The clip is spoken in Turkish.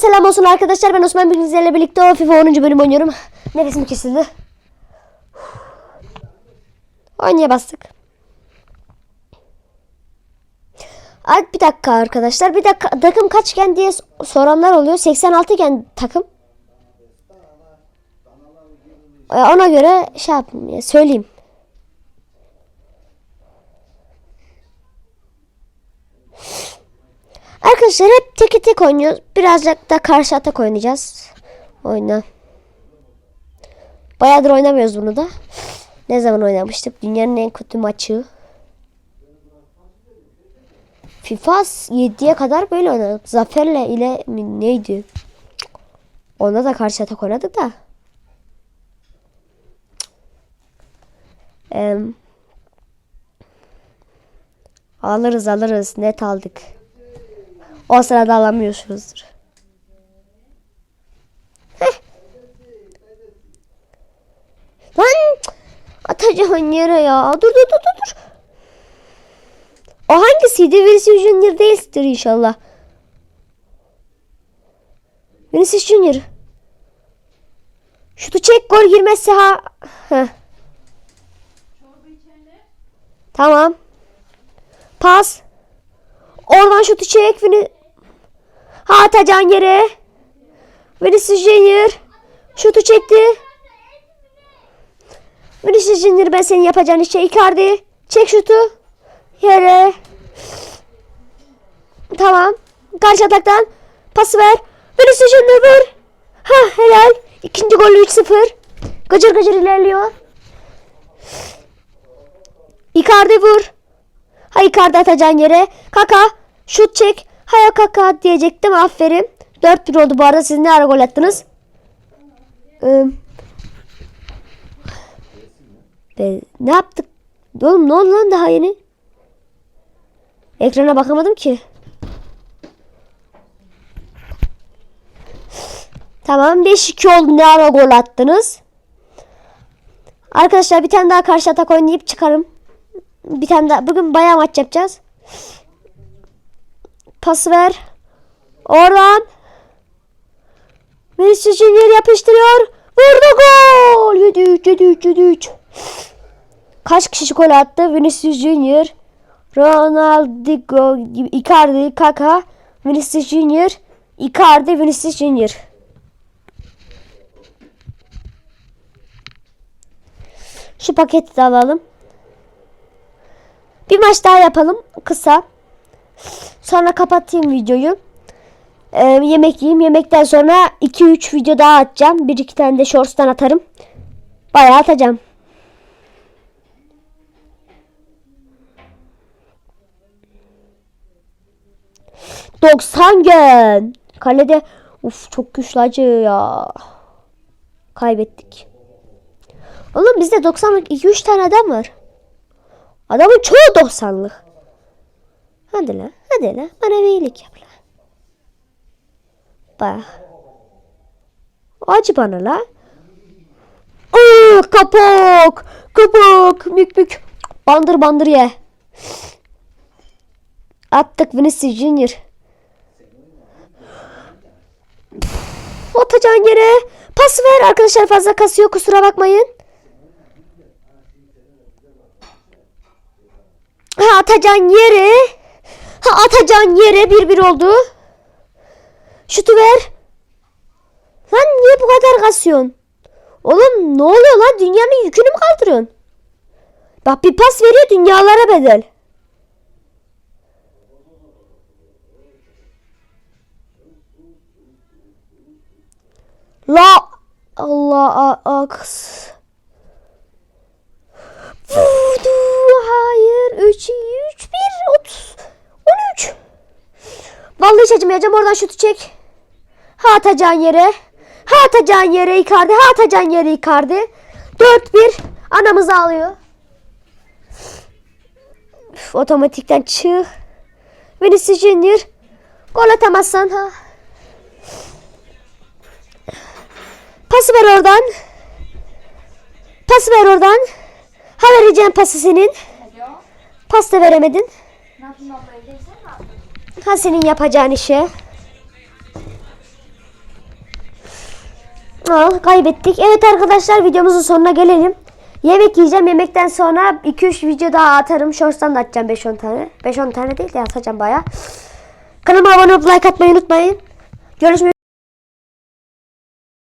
Selam olsun arkadaşlar. Ben Osman Bilgizler'le birlikte FIFA 10. bölüm oynuyorum. Nefesim kesildi. Oynaya bastık. Ay bir dakika arkadaşlar. Bir dakika takım kaçken diye soranlar oluyor. 86 iken takım. Ee, Ona göre şey yapayım, söyleyeyim. Arkadaşlar hep tek tek oynuyoruz. Birazcık da karşı atak oynayacağız. Oyna. Bayağıdır oynamıyoruz bunu da. Ne zaman oynamıştık? Dünyanın en kötü maçı. FIFA 7'ye kadar böyle oynadık. Zafer'le ile mi neydi? Onda da karşı atak oynadık da. Em, alırız alırız. Net aldık. O sırada alamıyorsunuzdur. Heh. Lan atacağın yere ya. Dur dur dur dur. O hangisiydi? Vinicius Junior değildir inşallah. Vinicius Junior. Şutu çek gol girmezse ha. Heh. Tamam. Pas. Oradan şutu çek. Vini... Ha atacağın yere. Vinicius Junior. Şutu çekti. Vinicius Junior ben senin yapacağın işe Icardi. Çek şutu. Yere. Tamam. Karşı ataktan. Pas ver. Vinicius Junior vur. Ha helal. İkinci golü 3-0. Gıcır gıcır ilerliyor. Icardi vur. Ha Icardi atacağın yere. Kaka. Şut çek. Haya kaka diyecektim. Aferin. 4-1 oldu bu arada. Siz ne ara gol attınız? Ee, ne yaptık? Oğlum ne oldu lan daha yeni? Ekrana bakamadım ki. Tamam 5-2 oldu. Ne ara gol attınız? Arkadaşlar bir tane daha karşı atak oynayıp çıkarım. Bir tane daha. Bugün bayağı maç yapacağız. Pas ver. Oradan. Vinicius Junior yapıştırıyor. Vurdu gol. 7-3 7-3 7-3. Kaç kişi gol attı? Vinicius Junior. Ronaldo, Icardi, Kaka, Vinicius Junior, Icardi, Vinicius Junior. Şu paketi de alalım. Bir maç daha yapalım kısa. Sonra kapatayım videoyu. Ee, yemek yiyeyim. Yemekten sonra 2-3 video daha atacağım. Bir iki tane de shorts'tan atarım. Bayağı atacağım. ...90 gen. Kalede... Uf çok güçlü acı ya. Kaybettik. Oğlum bizde 90'lık 2-3 tane adam var. Adamın çoğu 90'lık. Hadi la, hadi la. Bana bir iyilik yap la. Bak. Acı bana la. Aa, kapak. Kapak. Mük mük. Bandır bandır ye. Attık Vinicius Junior. Püf, Atacağın yere. Pas ver arkadaşlar fazla kasıyor kusura bakmayın. Ha atacağın yere. Ha atacağın yere bir bir oldu. Şutu ver. Lan niye bu kadar kasıyorsun? Oğlum ne oluyor lan? Dünyanın yükünü mü kaldırıyorsun? Bak bir pas veriyor dünyalara bedel. La Allah aks. Vurdu. Hayır. 3 Vallahi hiç acımayacağım. Oradan şutu çek. Ha atacağın yere. Ha atacağın yere Icardi. Ha atacağın yere Icardi. 4 1 anamızı alıyor. Üf, otomatikten çık. Vinicius Junior. Gol atamazsan ha. Pası ver oradan. Pası ver oradan. Ha vereceğim pası senin. Pas da veremedin. Ne yapayım Hakan senin yapacağın işi. Al kaybettik. Evet arkadaşlar videomuzun sonuna gelelim. Yemek yiyeceğim. Yemekten sonra 2-3 video daha atarım. Shorts'tan da atacağım 5-10 tane. 5-10 tane değil de atacağım baya. Kanalıma abone olup like atmayı unutmayın. Görüşmek